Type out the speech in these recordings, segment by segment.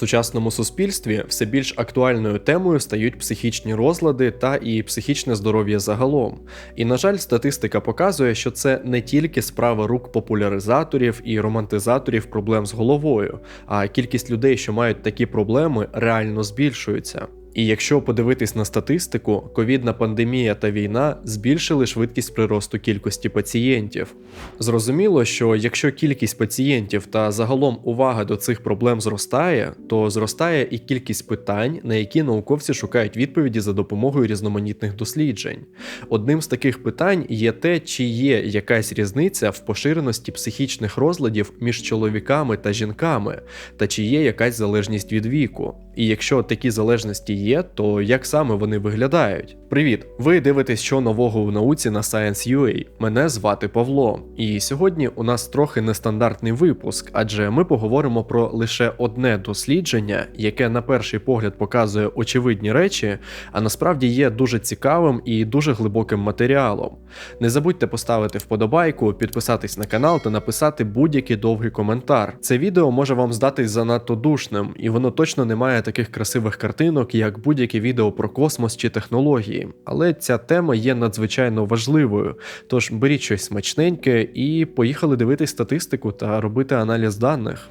сучасному суспільстві все більш актуальною темою стають психічні розлади та і психічне здоров'я загалом. І на жаль, статистика показує, що це не тільки справа рук популяризаторів і романтизаторів проблем з головою, а кількість людей, що мають такі проблеми, реально збільшується. І якщо подивитись на статистику, ковідна пандемія та війна збільшили швидкість приросту кількості пацієнтів. Зрозуміло, що якщо кількість пацієнтів та загалом увага до цих проблем зростає, то зростає і кількість питань, на які науковці шукають відповіді за допомогою різноманітних досліджень. Одним з таких питань є те, чи є якась різниця в поширеності психічних розладів між чоловіками та жінками, та чи є якась залежність від віку. І якщо такі залежності є, то як саме вони виглядають? Привіт! Ви дивитесь, що нового у науці на Science.ua. Мене звати Павло, і сьогодні у нас трохи нестандартний випуск, адже ми поговоримо про лише одне дослідження, яке на перший погляд показує очевидні речі, а насправді є дуже цікавим і дуже глибоким матеріалом. Не забудьте поставити вподобайку, підписатись на канал та написати будь-який довгий коментар. Це відео може вам здатись занадто душним, і воно точно не має таких красивих картинок, як будь-які відео про космос чи технології. Але ця тема є надзвичайно важливою. Тож беріть щось смачненьке і поїхали дивитись статистику та робити аналіз даних.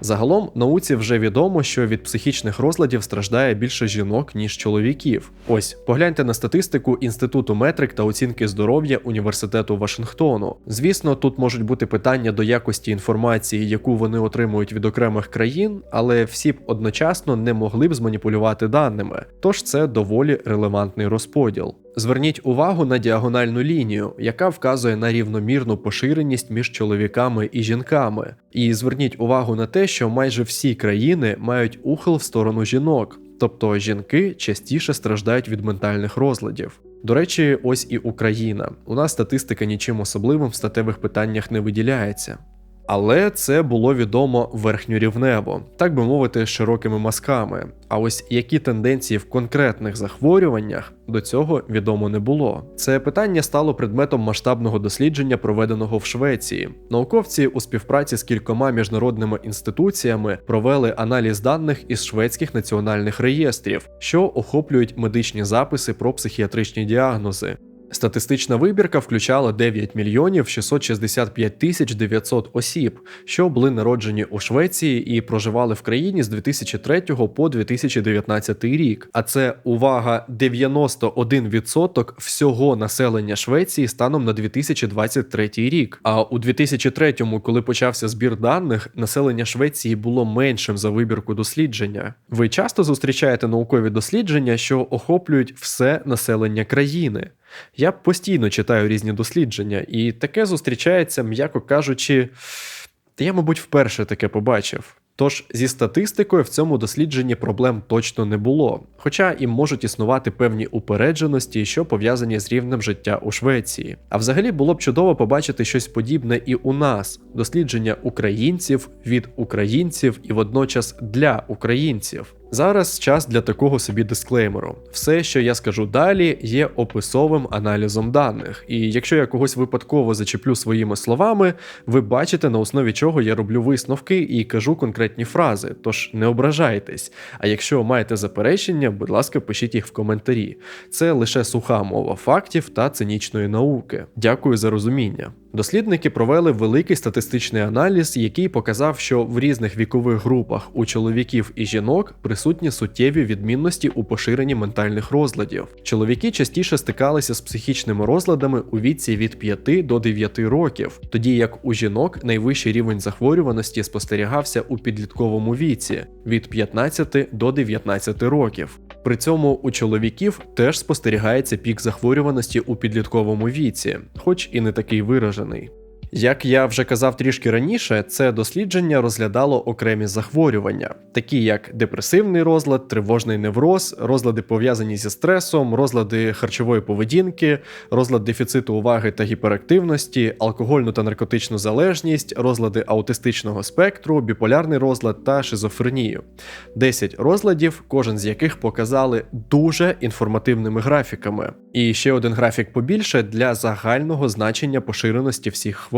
Загалом науці вже відомо, що від психічних розладів страждає більше жінок, ніж чоловіків. Ось погляньте на статистику Інституту метрик та оцінки здоров'я університету Вашингтону. Звісно, тут можуть бути питання до якості інформації, яку вони отримують від окремих країн, але всі б одночасно не могли б зманіпулювати даними. Тож це доволі релевантний розподіл. Зверніть увагу на діагональну лінію, яка вказує на рівномірну поширеність між чоловіками і жінками. І зверніть увагу на те, що майже всі країни мають ухил в сторону жінок, тобто жінки частіше страждають від ментальних розладів. До речі, ось і Україна. У нас статистика нічим особливим в статевих питаннях не виділяється. Але це було відомо верхньорівнево, так би мовити, широкими мазками. А ось які тенденції в конкретних захворюваннях до цього відомо не було. Це питання стало предметом масштабного дослідження, проведеного в Швеції. Науковці у співпраці з кількома міжнародними інституціями провели аналіз даних із шведських національних реєстрів, що охоплюють медичні записи про психіатричні діагнози. Статистична вибірка включала 9 мільйонів 665 тисяч 900 осіб, що були народжені у Швеції і проживали в країні з 2003 по 2019 рік. А це увага 91% всього населення Швеції станом на 2023 рік. А у 2003, коли почався збір даних, населення Швеції було меншим за вибірку дослідження. Ви часто зустрічаєте наукові дослідження, що охоплюють все населення країни. Я постійно читаю різні дослідження, і таке зустрічається, м'яко кажучи, я, мабуть, вперше таке побачив. Тож зі статистикою в цьому дослідженні проблем точно не було, хоча і можуть існувати певні упередженості, що пов'язані з рівнем життя у Швеції. А взагалі було б чудово побачити щось подібне і у нас: дослідження українців від українців і водночас для українців. Зараз час для такого собі дисклеймеру. Все, що я скажу далі, є описовим аналізом даних, і якщо я когось випадково зачеплю своїми словами, ви бачите на основі чого я роблю висновки і кажу конкретні фрази, тож не ображайтесь. А якщо маєте заперечення, будь ласка, пишіть їх в коментарі. Це лише суха мова фактів та цинічної науки. Дякую за розуміння. Дослідники провели великий статистичний аналіз, який показав, що в різних вікових групах у чоловіків і жінок присутні суттєві відмінності у поширенні ментальних розладів. Чоловіки частіше стикалися з психічними розладами у віці від 5 до 9 років, тоді як у жінок найвищий рівень захворюваності спостерігався у підлітковому віці від 15 до 19 років. При цьому у чоловіків теж спостерігається пік захворюваності у підлітковому віці, хоч і не такий виражений. recently Як я вже казав трішки раніше, це дослідження розглядало окремі захворювання, такі як депресивний розлад, тривожний невроз, розлади пов'язані зі стресом, розлади харчової поведінки, розлад дефіциту уваги та гіперактивності, алкогольну та наркотичну залежність, розлади аутистичного спектру, біполярний розлад та шизофренію. 10 розладів, кожен з яких показали дуже інформативними графіками. І ще один графік побільше для загального значення поширеності всіх хвороб.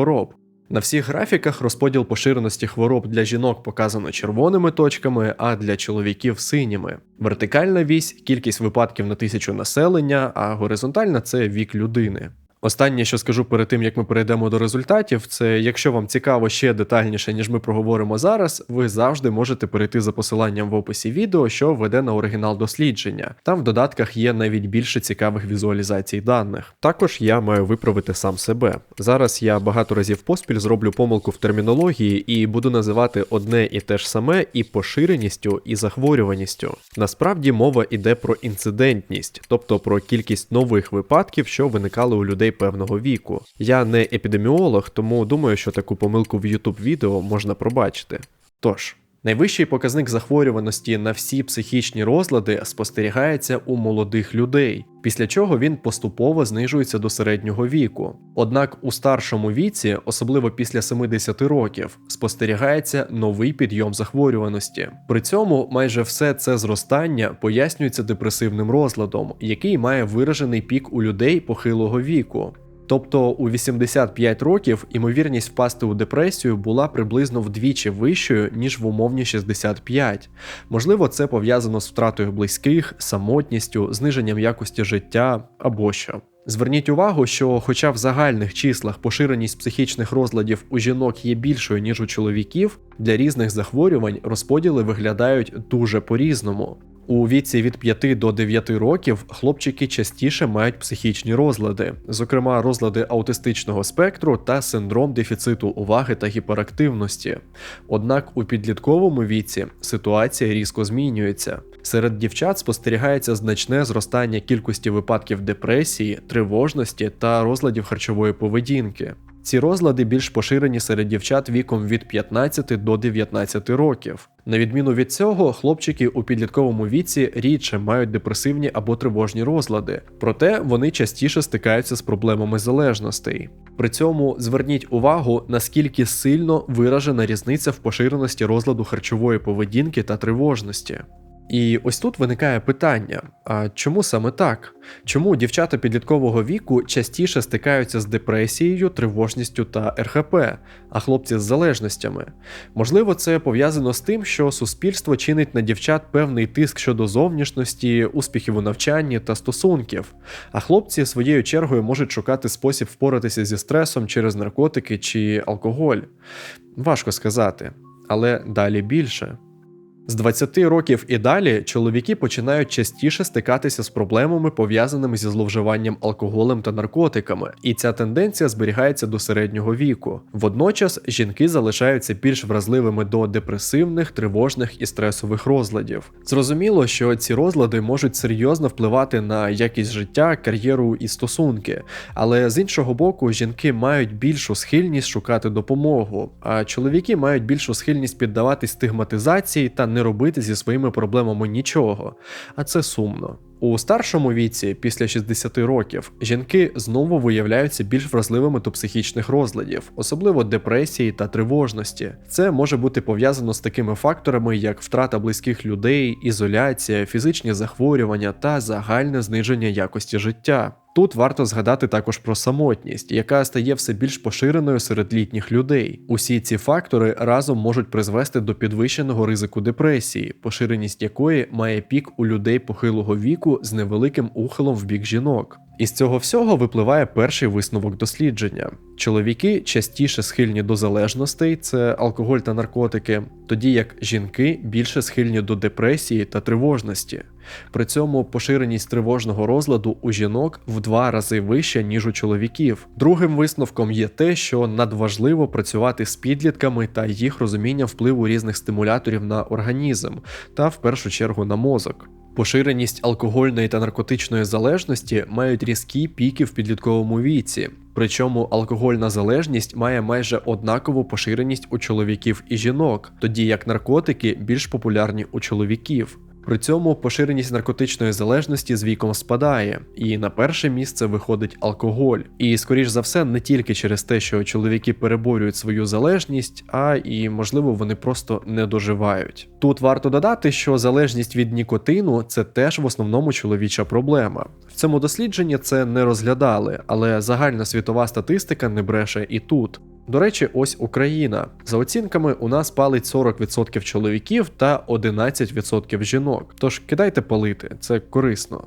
На всіх графіках розподіл поширеності хвороб для жінок показано червоними точками, а для чоловіків синіми. Вертикальна вісь кількість випадків на тисячу населення, а горизонтальна це вік людини. Останнє, що скажу перед тим, як ми перейдемо до результатів, це якщо вам цікаво ще детальніше, ніж ми проговоримо зараз, ви завжди можете перейти за посиланням в описі відео, що веде на оригінал дослідження. Там в додатках є навіть більше цікавих візуалізацій даних. Також я маю виправити сам себе. Зараз я багато разів поспіль зроблю помилку в термінології і буду називати одне і те ж саме і поширеністю, і захворюваністю. Насправді мова йде про інцидентність, тобто про кількість нових випадків, що виникали у людей певного віку. Я не епідеміолог, тому думаю, що таку помилку в YouTube відео можна пробачити. Тож. Найвищий показник захворюваності на всі психічні розлади спостерігається у молодих людей, після чого він поступово знижується до середнього віку. Однак у старшому віці, особливо після 70 років, спостерігається новий підйом захворюваності. При цьому майже все це зростання пояснюється депресивним розладом, який має виражений пік у людей похилого віку. Тобто у 85 років імовірність впасти у депресію була приблизно вдвічі вищою, ніж в умовні 65. Можливо, це пов'язано з втратою близьких, самотністю, зниженням якості життя або що. Зверніть увагу, що, хоча в загальних числах поширеність психічних розладів у жінок є більшою, ніж у чоловіків, для різних захворювань розподіли виглядають дуже по-різному. У віці від 5 до 9 років хлопчики частіше мають психічні розлади, зокрема розлади аутистичного спектру та синдром дефіциту уваги та гіперактивності. Однак у підлітковому віці ситуація різко змінюється. Серед дівчат спостерігається значне зростання кількості випадків депресії, тривожності та розладів харчової поведінки. Ці розлади більш поширені серед дівчат віком від 15 до 19 років. На відміну від цього, хлопчики у підлітковому віці рідше мають депресивні або тривожні розлади, проте вони частіше стикаються з проблемами залежностей. При цьому зверніть увагу, наскільки сильно виражена різниця в поширеності розладу харчової поведінки та тривожності. І ось тут виникає питання: а чому саме так? Чому дівчата підліткового віку частіше стикаються з депресією, тривожністю та РХП, а хлопці з залежностями? Можливо, це пов'язано з тим, що суспільство чинить на дівчат певний тиск щодо зовнішності, успіхів у навчанні та стосунків, а хлопці своєю чергою можуть шукати спосіб впоратися зі стресом через наркотики чи алкоголь. Важко сказати, але далі більше. З 20 років і далі чоловіки починають частіше стикатися з проблемами, пов'язаними зі зловживанням алкоголем та наркотиками, і ця тенденція зберігається до середнього віку. Водночас жінки залишаються більш вразливими до депресивних, тривожних і стресових розладів. Зрозуміло, що ці розлади можуть серйозно впливати на якість життя, кар'єру і стосунки, але з іншого боку, жінки мають більшу схильність шукати допомогу, а чоловіки мають більшу схильність піддаватись стигматизації та не робити зі своїми проблемами нічого, а це сумно. У старшому віці, після 60 років, жінки знову виявляються більш вразливими до психічних розладів, особливо депресії та тривожності. Це може бути пов'язано з такими факторами, як втрата близьких людей, ізоляція, фізичні захворювання та загальне зниження якості життя. Тут варто згадати також про самотність, яка стає все більш поширеною серед літніх людей. Усі ці фактори разом можуть призвести до підвищеного ризику депресії, поширеність якої має пік у людей похилого віку з невеликим ухилом в бік жінок. Із цього всього випливає перший висновок дослідження. Чоловіки частіше схильні до залежностей, це алкоголь та наркотики, тоді як жінки більше схильні до депресії та тривожності. При цьому поширеність тривожного розладу у жінок в два рази вища, ніж у чоловіків. Другим висновком є те, що надважливо працювати з підлітками та їх розуміння впливу різних стимуляторів на організм та в першу чергу на мозок. Поширеність алкогольної та наркотичної залежності мають різкі піки в підлітковому віці, причому алкогольна залежність має майже однакову поширеність у чоловіків і жінок, тоді як наркотики більш популярні у чоловіків. При цьому поширеність наркотичної залежності з віком спадає, і на перше місце виходить алкоголь. І, скоріш за все, не тільки через те, що чоловіки переборюють свою залежність, а і, можливо, вони просто не доживають. Тут варто додати, що залежність від нікотину це теж в основному чоловіча проблема. В цьому дослідженні це не розглядали, але загальна світова статистика не бреше і тут. До речі, ось Україна. За оцінками, у нас палить 40% чоловіків та 11% жінок. Тож кидайте палити, це корисно.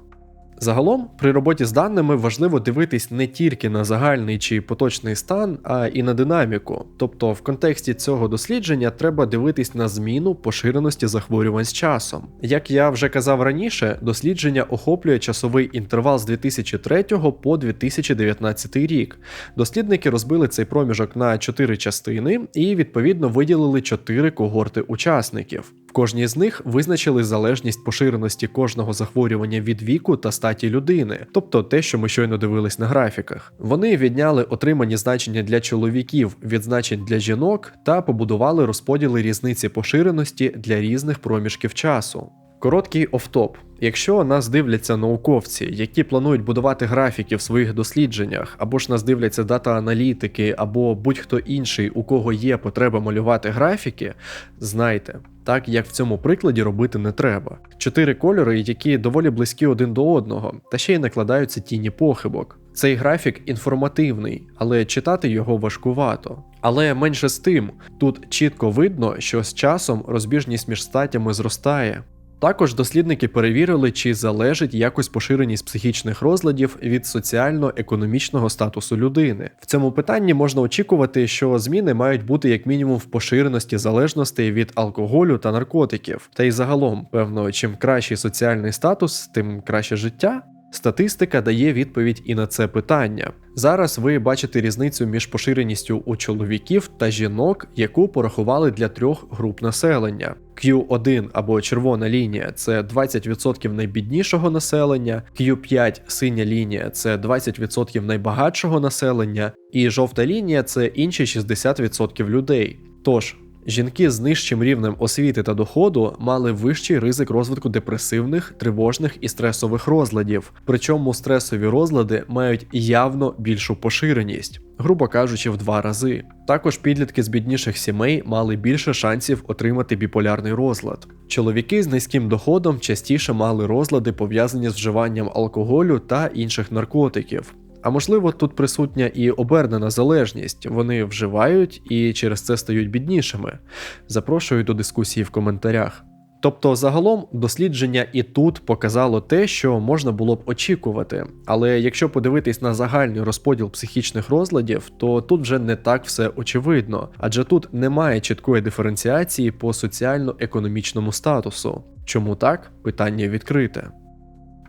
Загалом, при роботі з даними важливо дивитись не тільки на загальний чи поточний стан, а і на динаміку. Тобто, в контексті цього дослідження треба дивитись на зміну поширеності захворювань з часом. Як я вже казав раніше, дослідження охоплює часовий інтервал з 2003 по 2019 рік. Дослідники розбили цей проміжок на 4 частини і відповідно виділили 4 когорти учасників кожній з них визначили залежність поширеності кожного захворювання від віку та статі людини, тобто те, що ми щойно дивились на графіках. Вони відняли отримані значення для чоловіків від значень для жінок та побудували розподіли різниці поширеності для різних проміжків часу. Короткий офтоп. Якщо нас дивляться науковці, які планують будувати графіки в своїх дослідженнях, або ж нас дивляться дата-аналітики, або будь-хто інший, у кого є потреба малювати графіки, знайте, так як в цьому прикладі робити не треба. Чотири кольори, які доволі близькі один до одного, та ще й накладаються тіні похибок. Цей графік інформативний, але читати його важкувато. Але менше з тим, тут чітко видно, що з часом розбіжність між статтями зростає. Також дослідники перевірили, чи залежить якось поширеність психічних розладів від соціально-економічного статусу людини. В цьому питанні можна очікувати, що зміни мають бути як мінімум в поширеності залежностей від алкоголю та наркотиків. Та й загалом, певно, чим кращий соціальний статус, тим краще життя. Статистика дає відповідь і на це питання. Зараз ви бачите різницю між поширеністю у чоловіків та жінок, яку порахували для трьох груп населення. Q1 або червона лінія це 20% найбіднішого населення, Q5 синя лінія це 20% найбагатшого населення, і жовта лінія це інші 60% людей. Тож Жінки з нижчим рівнем освіти та доходу мали вищий ризик розвитку депресивних, тривожних і стресових розладів, причому стресові розлади мають явно більшу поширеність, грубо кажучи, в два рази. Також підлітки з бідніших сімей мали більше шансів отримати біполярний розлад. Чоловіки з низьким доходом частіше мали розлади пов'язані з вживанням алкоголю та інших наркотиків. А можливо, тут присутня і обернена залежність, вони вживають і через це стають біднішими. Запрошую до дискусії в коментарях. Тобто, загалом, дослідження і тут показало те, що можна було б очікувати. Але якщо подивитись на загальний розподіл психічних розладів, то тут вже не так все очевидно, адже тут немає чіткої диференціації по соціально-економічному статусу. Чому так? Питання відкрите.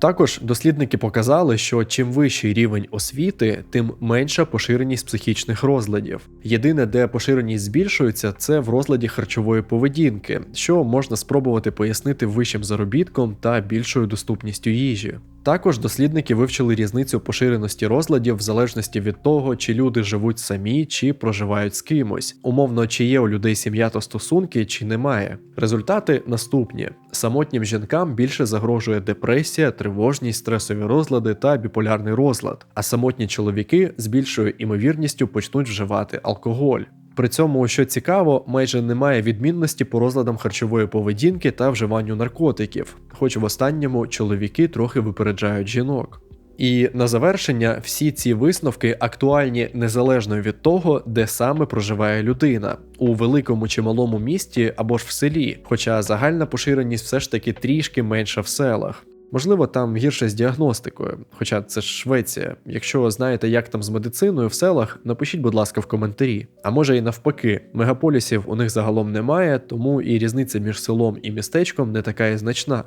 Також дослідники показали, що чим вищий рівень освіти, тим менша поширеність психічних розладів. Єдине, де поширеність збільшується, це в розладі харчової поведінки, що можна спробувати пояснити вищим заробітком та більшою доступністю їжі. Також дослідники вивчили різницю поширеності розладів в залежності від того, чи люди живуть самі, чи проживають з кимось, умовно, чи є у людей сім'я та стосунки, чи немає. Результати наступні: самотнім жінкам більше загрожує депресія, тривожність, стресові розлади та біполярний розлад, а самотні чоловіки з більшою імовірністю почнуть вживати алкоголь. При цьому, що цікаво, майже немає відмінності по розладам харчової поведінки та вживанню наркотиків, хоч в останньому чоловіки трохи випереджають жінок. І на завершення всі ці висновки актуальні незалежно від того, де саме проживає людина у великому чи малому місті або ж в селі, хоча загальна поширеність все ж таки трішки менша в селах. Можливо, там гірше з діагностикою, хоча це ж Швеція. Якщо знаєте, як там з медициною в селах, напишіть, будь ласка, в коментарі. А може і навпаки, мегаполісів у них загалом немає, тому і різниця між селом і містечком не така і значна.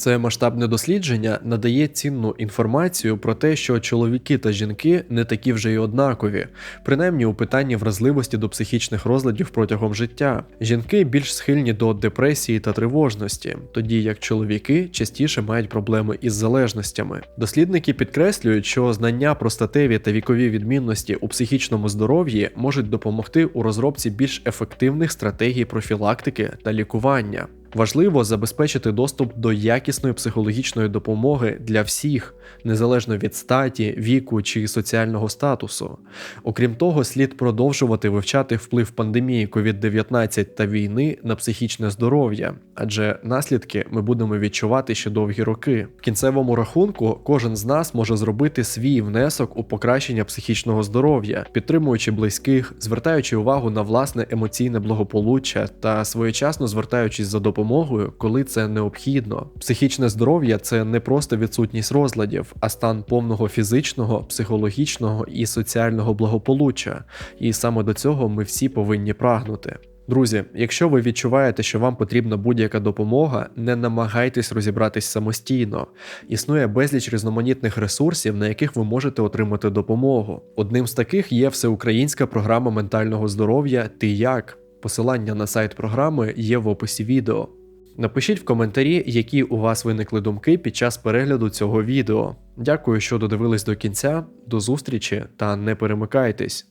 Це масштабне дослідження надає цінну інформацію про те, що чоловіки та жінки не такі вже й однакові, принаймні у питанні вразливості до психічних розладів протягом життя. Жінки більш схильні до депресії та тривожності, тоді як чоловіки частіше мають проблеми із залежностями. Дослідники підкреслюють, що знання про статеві та вікові відмінності у психічному здоров'ї можуть допомогти у розробці більш ефективних стратегій профілактики та лікування. Важливо забезпечити доступ до якісної психологічної допомоги для всіх, незалежно від статі, віку чи соціального статусу. Окрім того, слід продовжувати вивчати вплив пандемії COVID-19 та війни на психічне здоров'я, адже наслідки ми будемо відчувати ще довгі роки. В кінцевому рахунку кожен з нас може зробити свій внесок у покращення психічного здоров'я, підтримуючи близьких, звертаючи увагу на власне емоційне благополуччя та своєчасно звертаючись за допомогою, коли це необхідно. Психічне здоров'я це не просто відсутність розладів, а стан повного фізичного, психологічного і соціального благополуччя. І саме до цього ми всі повинні прагнути. Друзі, якщо ви відчуваєте, що вам потрібна будь-яка допомога, не намагайтесь розібратись самостійно. Існує безліч різноманітних ресурсів, на яких ви можете отримати допомогу. Одним з таких є всеукраїнська програма ментального здоров'я Ти як. Посилання на сайт програми є в описі відео. Напишіть в коментарі, які у вас виникли думки під час перегляду цього відео. Дякую, що додивились до кінця. До зустрічі та не перемикайтесь.